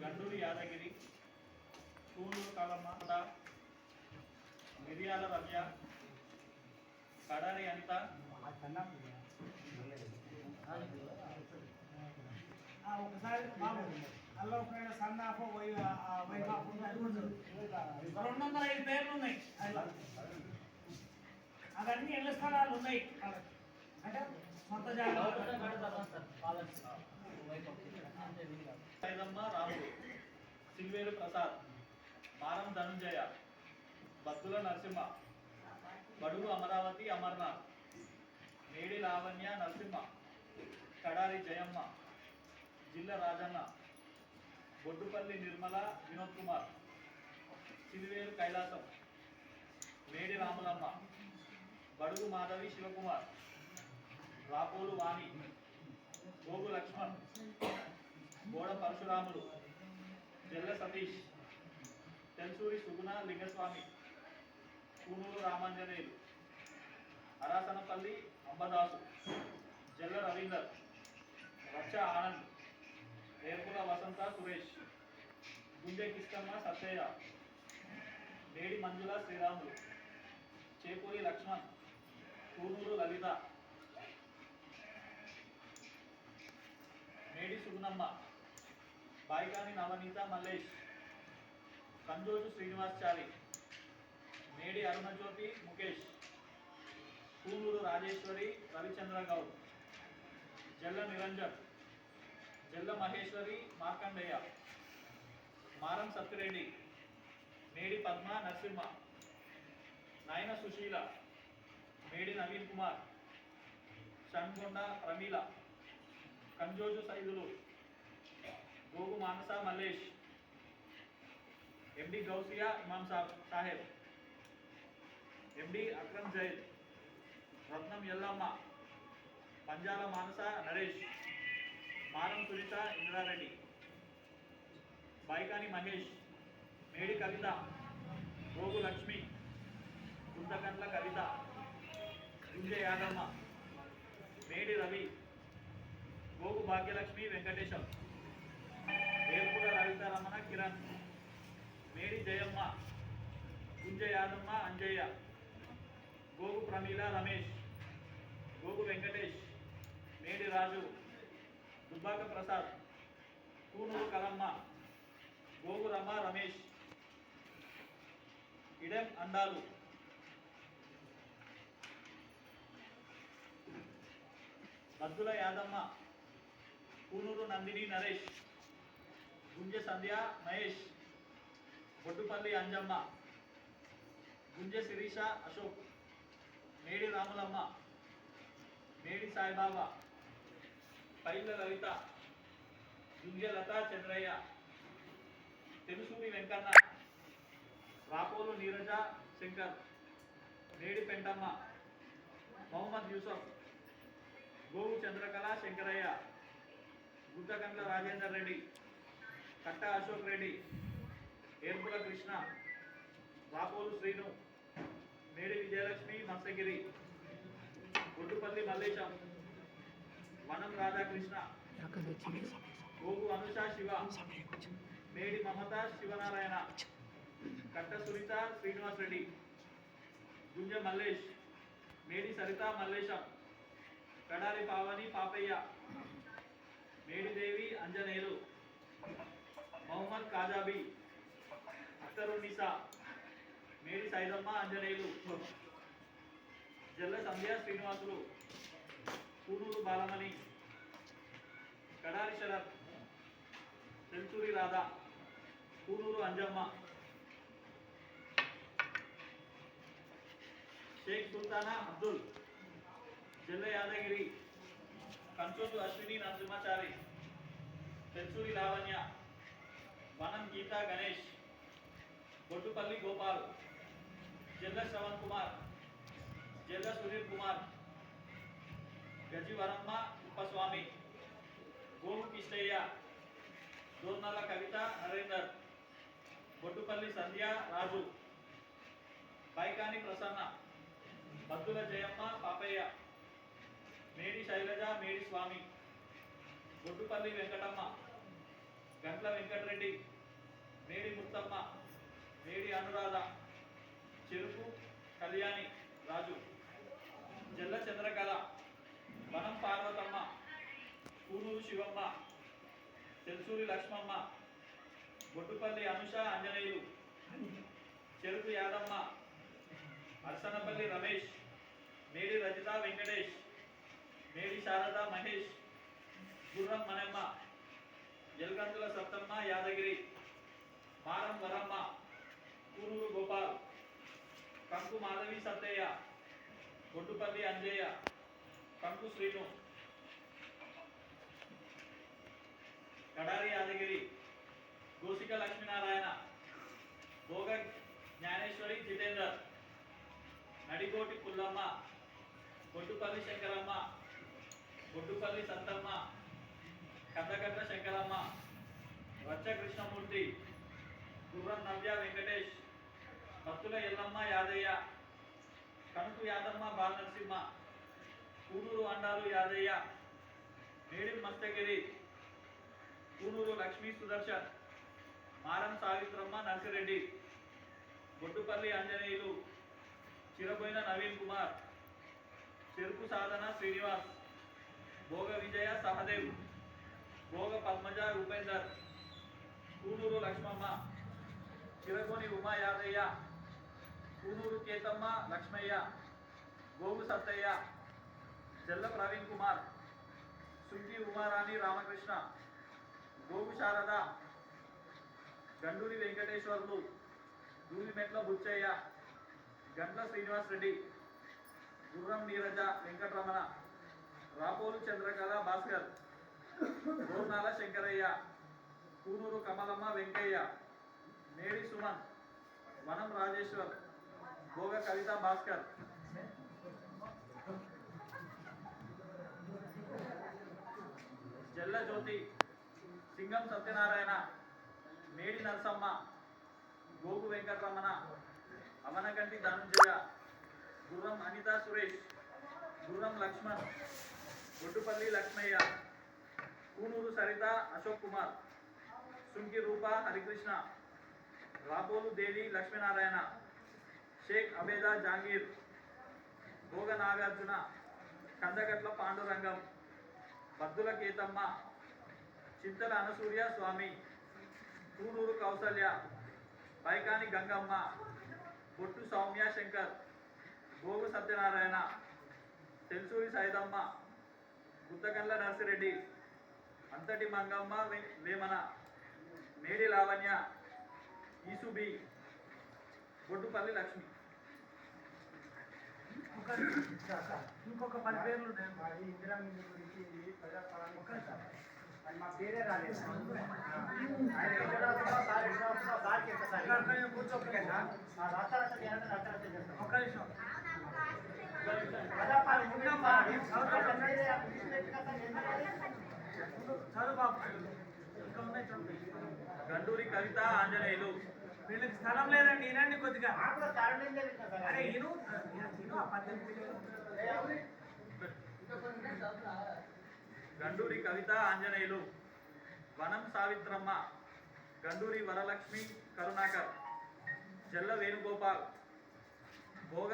గండూరి యాదగిరి కూనూరు కాలమ్మ మిరియాల రమ్య కడారి అనిత ఆ, ఒకసారి బాబు అల్లం పైన సన్నాఫ్ వై వైభాపు రెండు వందల ఐదు పేర్లు ఉన్నాయి. అది. అవన్నీ ఇళ్ళ స్థలాలు ఉన్నాయి. అంటే సొంత జాగా సైదమ్మ సిల్వేలు ప్రసాద్ మారం ధనుంజయ బత్తుల నరసింహ బడుగు అమరావతి అమర్నాథ్ మేడి లావణ్య నరసింహ కడారి జయమ్మ జిల్ల రాజన్న బొడ్డుపల్లి నిర్మల వినోద్ కుమార్ సిలివేలు కైలాసం మేడి రాములమ్మ బడుగు మాధవి శివకుమార్ రాపోలు వాణి గోగు లక్ష్మణ్ గోడ పరశురాములు జల్ల సతీష్ తెల్సూరి సుగుణ లింగస్వామి కూనూరు రామాంజనేయులు అరాసనపల్లి అంబదాసు జల్ల రవీందర్ రచ్చ ఆనంద్ రేపుల వసంత సురేష్ గుండె కిష్టమ్మ సత్తయ్య మేడి మంజుల శ్రీరాములు చేపూరి లక్ష్మణ్ కూనూరు లలిత మేడి సుగుణమ్మ. బాయికాని నవనీత మల్లేష్. కంజోజు శ్రీనివాస్చారి. మేడి అరుణజ్యోతి ముఖేష్. కూనూరు రాజేశ్వరి రవిచంద్ర గౌడ్. జల్ల నిరంజన్. జల్ల మహేశ్వరి మార్కండేయ. మారం సత్తిరెడ్డి. మేడి పద్మ నరసింహ. నాయన సుశీల. మేడి నవీన్ కుమార్. షణ్గొండ ప్రమీల. కంజోజు సైదులు. గోగు మానస మల్లేష్. ఎండి గౌసియా ఇమాం సాబ్ సాహెబ్. ఎండి అక్రమ్ జైద్ రత్నం ఎల్లమ్మ. పంజాల మానస నరేష్. మారం సునీత ఇంద్రారెడ్డి. బైకాని మహేష్. మేడి కవిత. గోగు లక్ష్మి. గుంతకండ్ల కవిత. గుంజ యాదమ్మ. మేడి రవి. గోగు భాగ్యలక్ష్మి వెంకటేశం. వేర్పుల రవితారమణ కిరణ్. మేడి జయమ్మ. గుంజ యాదమ్మ అంజయ్య. గోగు ప్రమీల రమేష్. గోగు వెంకటేష్. మేడి రాజు. దుబ్బాక ప్రసాద్. కూనూరు కలమ్మ. గోగు రమ రమేష్. ఇడెం అందాలు. బద్దుల యాదమ్మ. కూనూరు నందిని నరేష్ గుంజె సంధ్య మహేష్ బొడ్డుపల్లి అంజమ్మ గుంజ శిరీష అశోక్ మేడి రాములమ్మ మేడి సాయిబాబా పైల లలిత గుంజె లత చంద్రయ్య తెలుసూరి వెంకన్న రాపోలు నీరజ శంకర్ మేడి పెంటమ్మ మొహమ్మద్ యూసఫ్ గోవు చంద్రకళ శంకరయ్య. గుద్దకండ్ల రాజేందర్ రెడ్డి కట్ట అశోక్ రెడ్డి ఏర్పుల కృష్ణ రాపోలు శ్రీను మేడి విజయలక్ష్మి మత్స్యగిరి గుడ్డుపల్లి మల్లేశం వనం రాధాకృష్ణ గోగు అనుష శివ మేడి మమత శివనారాయణ కట్ట సునీత శ్రీనివాస్ రెడ్డి గుంజ మల్లేష్ మేడి సరిత మల్లేశం కడారి పావని పాపయ్య మేడిదేవి అంజనేయులు మొహమ్మద్ కాజాబీ అఖ్తరునిసా మేడి సైదమ్మ అంజనేయులు జల్ల సంధ్య శ్రీనివాసులు కూనూరు బాలమణి కడారి శరత్ సెంచూరి రాధా కూనూరు అంజమ్మ షేక్ సుల్తానా అబ్దుల్ జల్ల యాదగిరి కంచోటు అశ్విని నరసింహాచారి తెల్సూరి లావణ్య వనం గీతా గణేష్ బొట్టుపల్లి గోపాల్ జల్ల శ్రవణ్ కుమార్ జల్ల సుధీర్ కుమార్ గజివరమ్మ ఉప్పస్వామి గోము కిష్టయ్య దోర్నల్ల కవిత నరేందర్ బొట్టుపల్లి సంధ్య రాజు పైకాని ప్రసన్న బద్దుల జయమ్మ పాపయ్య. మేడి శైలజ మేడి స్వామి. బొడ్డుపల్లి వెంకటమ్మ. గంట్ల వెంకటరెడ్డి. మేడి ముత్తమ్మ. మేడి అనురాధ. చెరుకు కళ్యాణి రాజు. జల్ల చంద్రకళ. వనం పార్వతమ్మ. కూడూరు శివమ్మ. తెలుసూరి లక్ష్మమ్మ. బొట్టుపల్లి అనుష ఆంజనేయులు. చెరుకు యాదమ్మ. అర్సనపల్లి రమేష్. మేడి రజిత వెంకటేష్. మేడి శారద మహేష్ గుర్రం మనమ్మ ఎల్గంతుల సత్తమ్మ యాదగిరి మారం వరమ్మ కూరూరు గోపాల్ కంకు మాధవి సత్తయ్య బొడ్డుపల్లి అంజయ్య కంకు శ్రీను కడారి యాదగిరి గోసిక లక్ష్మీనారాయణ భోగ జ్ఞానేశ్వరి జితేందర్ నడికోటి పుల్లమ్మ బొడ్డుపల్లి శంకరమ్మ బొడ్డుపల్లి సంతమ్మ కందకట్ల శంకరమ్మ వచ్చ కృష్ణమూర్తి గుర్రం నవ్య వెంకటేష్ భక్తుల ఎల్లమ్మ యాదయ్య కణుకు యాదమ్మ బాలనరసింహ కూనూరు అండాలు యాదయ్య మేడి మస్తగిరి కూనూరు లక్ష్మీ సుదర్శన్ మారం సావిత్రమ్మ నర్సిరెడ్డి బొడ్డుపల్లి ఆంజనేయులు చిరబోయిన నవీన్ కుమార్ చెరుకు సాధన శ్రీనివాస్. భోగ విజయ సహదేవ్. భోగ పద్మజ రూపేందర్. కూనూరు లక్ష్మమ్మ. చిరగోని ఉమా యాదయ్య. కూనూరు కేతమ్మ లక్ష్మయ్య. గోగు సత్తయ్య. జల్ల ప్రవీణ్ కుమార్. సుంకి ఉమారాణి రామకృష్ణ. గోగు శారద. గండూరి వెంకటేశ్వర్లు. దూలిమెట్ల బుచ్చయ్య. గంట్ల శ్రీనివాస్ రెడ్డి. గుర్రం నీరజ వెంకటరమణ. రాపోలు చంద్రకళ భాస్కర్ గోర్నాల శంకరయ్య కూనూరు కమలమ్మ వెంకయ్య మేడి సుమన్ వనం రాజేశ్వర్ భోగ కవిత భాస్కర్. జల్ల జ్యోతి సింగం సత్యనారాయణ మేడి నరసమ్మ గోగు వెంకటరమణ అవనగంటి ధనుంజయ గుర్రం అనిత సురేష్ గుర్రం లక్ష్మణ్. గుడ్డుపల్లి లక్ష్మయ్య కూనూరు సరిత అశోక్ కుమార్ సుంకి రూప హరికృష్ణ రాబోలు దేవి లక్ష్మీనారాయణ షేక్ అబేదా జాంగీర్ భోగ నాగార్జున కందగట్ల పాండురంగం బద్దుల కేతమ్మ చింతల అనసూర్య స్వామి కూనూరు కౌసల్య పైకాని గంగమ్మ బొట్టు సౌమ్య శంకర్ భోగు సత్యనారాయణ తెలుసూరి సైదమ్మ గుత్తగండ్ల నర్సిరెడ్డి అంతటి మంగమ్మ వేమన మేడి లావణ్య ఈసుబి బొడ్డుపల్లి లక్ష్మి. ఇంకొక పది పేర్లు గురించి మా పేరే రాలేదు. కూర్చోకుండా. ఒక్క నిమిషం. గండూరి కవిత ఆంజనేయులు. వీళ్ళకి స్థలం లేదండి వినండి కొద్దిగా. గండూరి కవిత ఆంజనేయులు. వనం సావిత్రమ్మ గండూరి వరలక్ష్మి కరుణాకర్ జల్ల వేణుగోపాల్. భోగ